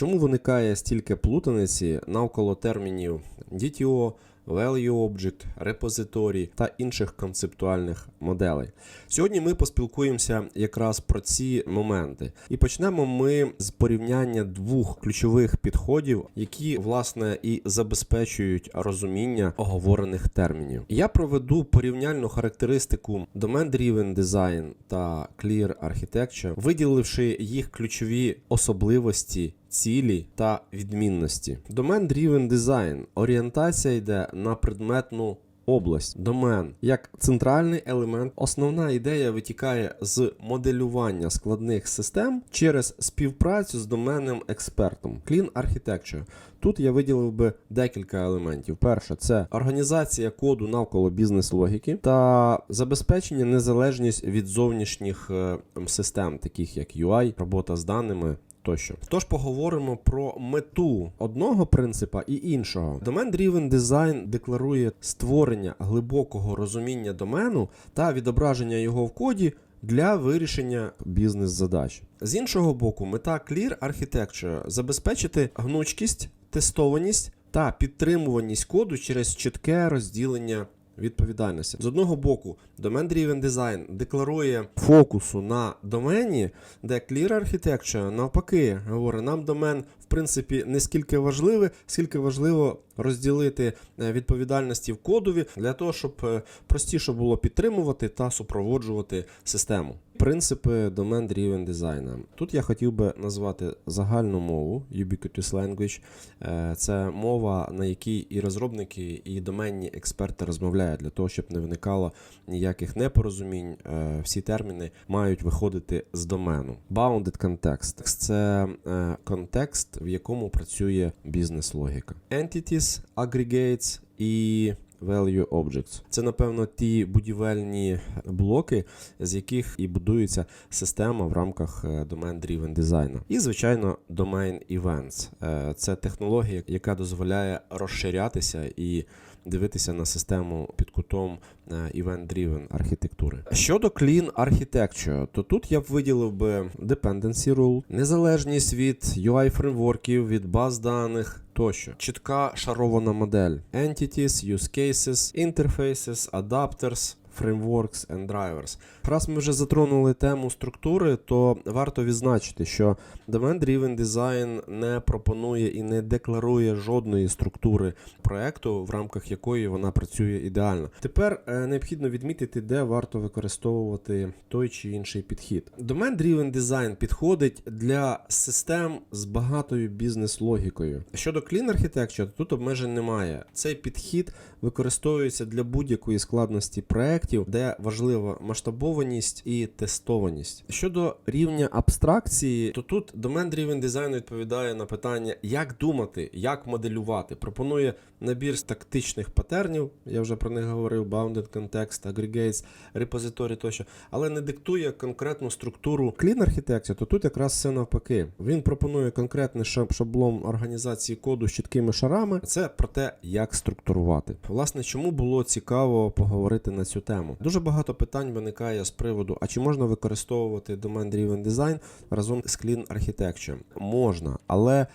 Чому виникає стільки плутаниці навколо термінів DTO, Value Object, репозиторій та інших концептуальних моделей? Сьогодні ми поспілкуємося якраз про ці моменти. І почнемо ми з порівняння двох ключових підходів, які власне і забезпечують розуміння оговорених термінів. Я проведу порівняльну характеристику Domain Driven Design та Clear Architecture, виділивши їх ключові особливості. Цілі та відмінності. Domain Driven Design. Орієнтація йде на предметну область. Домен як центральний елемент. Основна ідея витікає з моделювання складних систем через співпрацю з доменним експертом. Clean Architecture. Тут я виділив би декілька елементів. Перше, це організація коду навколо бізнес-логіки та забезпечення незалежність від зовнішніх е, систем, таких як UI, робота з даними. Тощо, тож поговоримо про мету одного принципа і іншого. Domain Driven Design декларує створення глибокого розуміння домену та відображення його в коді для вирішення бізнес-задач. З іншого боку, мета Clear Architecture забезпечити гнучкість, тестованість та підтримуваність коду через чітке розділення відповідальності. З одного боку, Domain Driven Design декларує фокусу на домені, де Clear Architecture навпаки говорить, нам домен в принципі не скільки важливий, скільки важливо розділити е, відповідальності в кодові для того, щоб е, простіше було підтримувати та супроводжувати систему. Принципи Domain Driven Design. Тут я хотів би назвати загальну мову Ubiquitous Language. Е, Це мова, на якій і розробники, і доменні експерти розмовляють для того, щоб не виникало ніяких непорозумінь. Е, Всі терміни мають виходити з домену. Bounded Context це е, контекст, в якому працює бізнес-логіка. Entities, Aggregates і Value Objects. Це, напевно, ті будівельні блоки, з яких і будується система в рамках е, Domain Driven Design. І, звичайно, Domain Events. Е, Це технологія, яка дозволяє розширятися і дивитися на систему під кутом е, Event-Driven архітектури. Щодо Clean Architecture, то тут я б виділив би Dependency Rule, незалежність від UI-фреймворків, від баз даних. Тощо, чітка шарована модель, Entities, Use Cases, Interfaces, Adapters, Frameworks and Drivers. Раз ми вже затронули тему структури, то варто відзначити, що Domain Driven Design не пропонує і не декларує жодної структури проекту, в рамках якої вона працює ідеально. Тепер е, необхідно відмітити, де варто використовувати той чи інший підхід. Domain Driven Design підходить для систем з багатою бізнес-логікою. Щодо Clean Architecture, тут обмежень немає. Цей підхід використовується для будь-якої складності проєктів, де важлива масштабованість і тестованість. Щодо рівня абстракції, то тут Domain Driven Design відповідає на питання, як думати, як моделювати. Пропонує набір тактичних патернів, я вже про них говорив: Bounded Context, Aggregates, репозиторій тощо, але не диктує конкретну структуру Clean Architecture, то тут якраз все навпаки. Він пропонує конкретний шаб- шаблон організації коду з чіткими шарами. Це про те, як структурувати. Власне, чому було цікаво поговорити на цю тему? Дуже багато питань виникає з приводу: а чи можна використовувати Domain Driven Design разом з Clean Architecture? Можна, але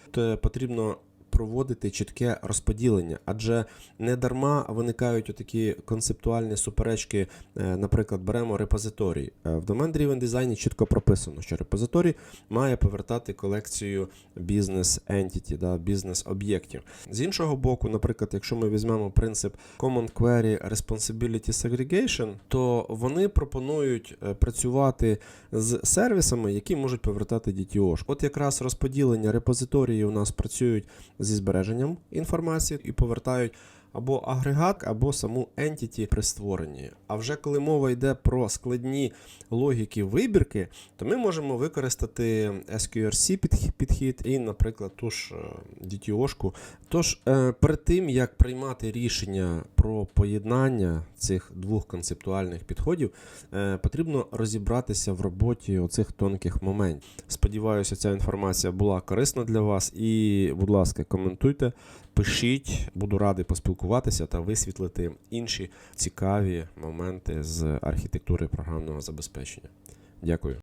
потрібно. Проводити чітке розподілення, адже не дарма виникають отакі концептуальні суперечки. Е, Наприклад, беремо репозиторій. Е, В Driven Design чітко прописано, що репозиторій має повертати колекцію бізнес entity, да, бізнес об'єктів. З іншого боку, наприклад, якщо ми візьмемо принцип Common Query Responsibility Segregation, то вони пропонують е, працювати з сервісами, які можуть повертати DTO. От якраз розподілення репозиторії у нас працюють зі збереженням інформації і повертають або агрегат, або саму entity при створенні. А вже коли мова йде про складні логіки вибірки, то ми можемо використати SQRC підхід і, наприклад, ту ж е, DTO-шку. Тож, е, перед тим як приймати рішення про поєднання цих двох концептуальних підходів, е, потрібно розібратися в роботі оцих тонких моментів. Сподіваюся, ця інформація була корисна для вас. І, будь ласка, коментуйте, пишіть, буду радий поспілкуватися та висвітлити інші цікаві моменти з архітектури програмного забезпечення. Дякую.